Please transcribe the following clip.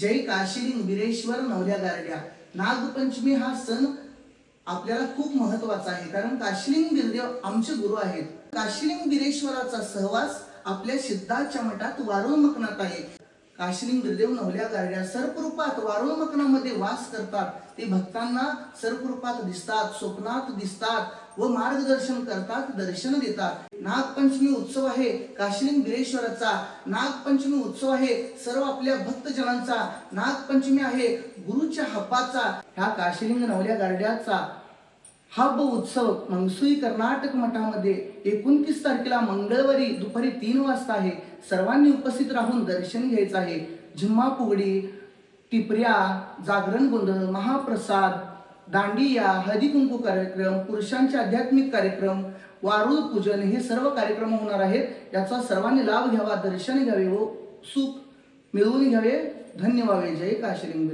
जय काशिलिंग बिरेश्वर नवल्या गारड्या. नागपंचमी हा सण आपल्याला खूप महत्त्वाचा आहे. कारण काशिलिंग बिरदेव आमचे गुरु आहेत. काशिलिंग बिरेश्वराचा सहवास आपल्या सिद्धाच्या मठात वारुळ मकनात आहे. काशिलिंग देव नवल्या गारड्या सर्परूपात वारुळमकनामध्ये वास करतात. ते भक्तांना सर्परूपात दिसतात स्वप्नात दिसतात व मार्गदर्शन करतात दर्शन देतात. नागपंचमी उत्सव आहे काशिलिंग बिरेश्वराचा नागपंचमी उत्सव आहे सर्व आपल्या भक्तजनांचा. नागपंचमी आहे गुरुच्या हप्पाचा ह्या काशिलिंग नवल्या गारड्याचा. हा ब उत्सव मंगसुई कर्नाटक मठामध्ये एकोणतीस तारखेला मंगळवारी दुपारी तीन वाजता आहे. सर्वांनी उपस्थित राहून दर्शन घ्यायचं आहे. झिम्मा फुगडी टिपऱ्या जागरण गोंधळ महाप्रसाद दांडिया हळदी कार्यक्रम पुरुषांचे आध्यात्मिक कार्यक्रम वारुळ पूजन हे सर्व कार्यक्रम होणार आहेत. याचा सर्वांनी लाभ घ्यावा दर्शन घ्यावे व सुख मिळवून घ्यावे. धन्य व्हावे जय काशिलिंग